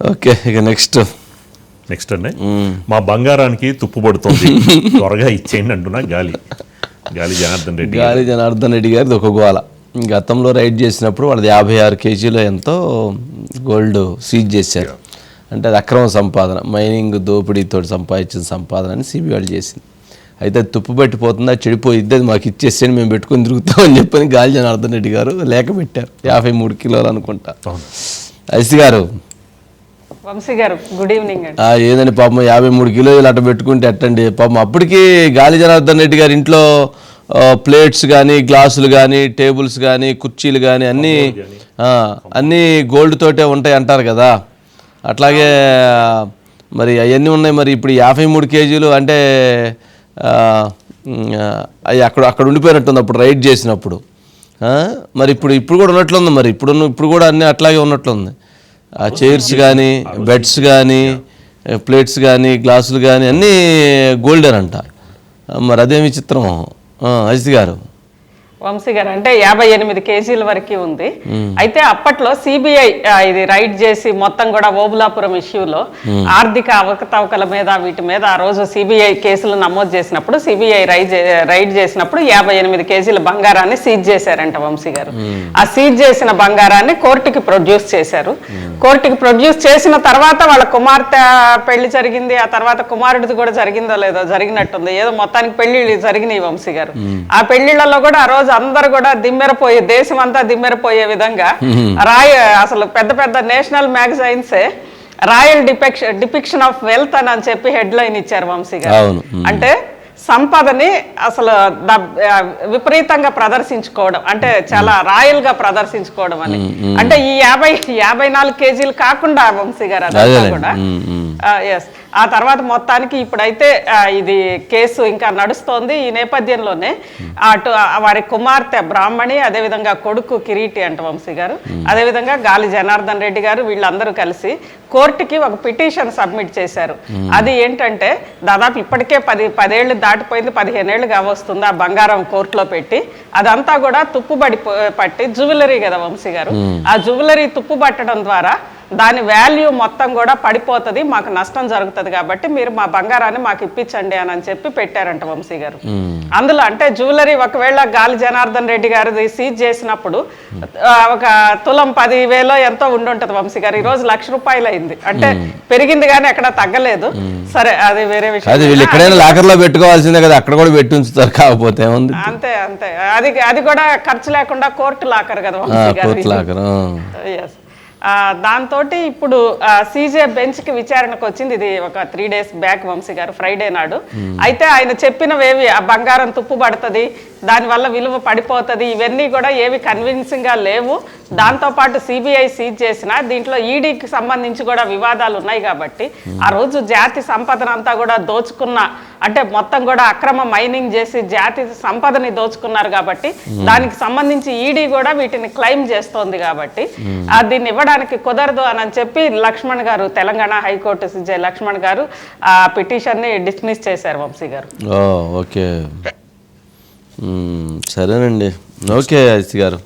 Okay ఇక next next అండి? మా బంగారానికి తుప్పు పడుతుంది. త్వరగా ఇచ్చేయండి అంటున్నా గాలి. గాలి జనార్దన్ రెడ్డి గాలి జనార్దన్ రెడ్డి గారిది ఒక గోల. గతంలో రైడ్ చేసినప్పుడు వాళ్ళది యాభై ఆరు కేజీలో ఎంతో గోల్డ్ సీజ్ చేశారు. అంటే అది అక్రమ సంపాదన. మైనింగ్ దోపిడీతో సంపాదించిన సంపాదన అని సిబిఐ వాళ్ళు చేసింది. అయితే అది తుప్పు పెట్టిపోతుంది అది చెడిపోయిద్ది అది మాకు ఇచ్చేసేయండి మేము పెట్టుకొని తిరుగుతామని చెప్పని గాలి జనార్దన్ రెడ్డి గారు లేఖ పెట్టారు. యాభై మూడు కిలోలు అనుకుంటా. ఐసి గారు వంశీ గారు గుడ్ ఈవినింగ్ ఏదని పాపం యాభై మూడు కిలోలు అట్ట పెట్టుకుంటే ఎట్టండి? పాపం అప్పటికి గాలి జనార్దన్ రెడ్డి గారి ఇంట్లో ప్లేట్స్ కానీ గ్లాసులు కానీ టేబుల్స్ కానీ కుర్చీలు కానీ అన్నీ అన్నీ గోల్డ్ తోటే ఉంటాయి అంటారు కదా. అట్లాగే మరి అవన్నీ ఉన్నాయి మరి ఇప్పుడు యాభై మూడు కేజీలు అంటే అవి అక్కడ అక్కడ ఉండిపోయినట్టుంది అప్పుడు రైడ్ చేసినప్పుడు. మరి ఇప్పుడు ఇప్పుడు కూడా ఉన్నట్లుంది మరి. ఇప్పుడు ఇప్పుడు కూడా అన్నీ అట్లాగే ఉన్నట్లుంది. చైర్స్ కానీ బెడ్స్ కానీ ప్లేట్స్ కానీ గ్లాసులు కానీ అన్నీ గోల్డెన్ అంట. మరి అదేమి చిత్రం? అజిత్ గారు. వంశీ గారు అంటే యాభై ఎనిమిది కేజీల వరకు ఉంది. అయితే అప్పట్లో సిబిఐ ఇది రైడ్ చేసి మొత్తం కూడా ఓబులాపురం ఇష్యూలో ఆర్థిక అవకతవకల మీద వీటి మీద ఆ రోజు సిబిఐ కేసులు నమోదు చేసినప్పుడు సిబిఐ రైడ్ రైడ్ చేసినప్పుడు యాభై ఎనిమిది కేజీల బంగారాన్ని సీజ్ చేశారంట వంశీ గారు. ఆ సీజ్ చేసిన బంగారాన్ని కోర్టుకి ప్రొడ్యూస్ చేశారు. కోర్టుకి ప్రొడ్యూస్ చేసిన తర్వాత వాళ్ళ కుమార్తె పెళ్ళి జరిగింది ఆ తర్వాత కుమారుడిది కూడా జరిగిందో లేదో జరిగినట్టుంది. ఏదో మొత్తానికి పెళ్ళి జరిగినాయి వంశీ గారు. ఆ పెళ్ళిళ్ళలో కూడా ఆ రోజు అందరు కూడా దిమ్మెరపోయే దేశం అంతా దిమ్మెరపోయే విధంగా రాయ అసలు పెద్ద పెద్ద national మ్యాగజైన్సే royal depiction depiction of wealth అని అని చెప్పి హెడ్ లైన్ ఇచ్చారు వంశీ గారు. అంటే సంపదని అసలు విపరీతంగా ప్రదర్శించుకోవడం. అంటే చాలా రాయల్గా ప్రదర్శించుకోవడం అని. అంటే ఈ యాభై యాభై నాలుగు కేజీలు కాకుండా వంశీ గారు అదంతా. కూడా. ఎస్ ఆ తర్వాత మొత్తానికి ఇప్పుడైతే ఇది కేసు ఇంకా నడుస్తోంది ఈ నేపథ్యంలోనే. అటు వారి కుమార్తె బ్రాహ్మణి అదేవిధంగా కొడుకు కిరీటి అంట వంశీ గారు. అదేవిధంగా గాలి జనార్దన్ రెడ్డి గారు వీళ్ళందరూ కలిసి కోర్టుకి ఒక పిటిషన్ సబ్మిట్ చేశారు. అది ఏంటంటే దాదాపు ఇప్పటికే పది పదేళ్ళు దాటిపోయింది పదిహేనేళ్ళు కావస్తుంది ఆ బంగారం కోర్టులో పెట్టి. అదంతా కూడా తుప్పుబడి పట్టి జ్యువెలరీ కదా వంశీ గారు. ఆ జ్యువెలరీ తుప్పు పట్టడం ద్వారా దాని వాల్యూ మొత్తం కూడా పడిపోతుంది మాకు నష్టం జరుగుతుంది కాబట్టి మీరు మా బంగారాన్ని మాకు ఇప్పించండి అని అని చెప్పి పెట్టారంట వంశీ గారు. అందులో అంటే జ్యువెలరీ ఒకవేళ గాలి జనార్దన్ రెడ్డి గారిది సీజ్ చేసినప్పుడు ఒక తులం పది వేలో ఎంతో ఉండుంటది వంశీ గారు. ఈ రోజు లక్ష రూపాయలు అయింది. అంటే పెరిగింది కానీ ఎక్కడ తగ్గలేదు. సరే అది వేరే అది విషయం వీళ్ళు ఎక్కడైనా లాకర్లో పెట్టుకోవాల్సిందే కదా అక్కడ కూడా పెట్టి ఉంచుతారు కాకపోతే అంతే అంతే. అది అది కూడా ఖర్చు లేకుండా కోర్టు లాకర్ కదా ఆ, వంశీ గారు. కోర్టు లాకర్ దాంతో ఇప్పుడు సీజే బెంచ్కి విచారణకు వచ్చింది. ఇది ఒక త్రీ డేస్ బ్యాక్ వంశీ గారు ఫ్రైడే నాడు. అయితే ఆయన చెప్పినవేవి ఆ బంగారం తుప్పు పడుతుంది దానివల్ల విలువ పడిపోతుంది. ఇవన్నీ కూడా ఏవి కన్విన్సింగ్గా లేవు. దాంతో పాటు సిబిఐ సీజ్ చేసిన దీంట్లో ఈడీకి సంబంధించి కూడా వివాదాలు ఉన్నాయి కాబట్టి ఆ రోజు జాతి సంపదన అంతా కూడా దోచుకున్న అంటే మొత్తం కూడా అక్రమ మైనింగ్ చేసి జాతి సంపదని దోచుకున్నారు కాబట్టి దానికి సంబంధించి ఈడీ కూడా వీటిని క్లెయిమ్ చేస్తోంది కాబట్టి ఆ దీన్ని ఇవ్వడానికి కుదరదు అని చెప్పి లక్ష్మణ్ గారు తెలంగాణ హైకోర్టు సిజే లక్ష్మణ్ గారు ఆ పిటిషన్ని డిస్మిస్ చేశారు వంశీ గారు. ఓకే. సరేనండి. ఓకే అజిత్ గారు.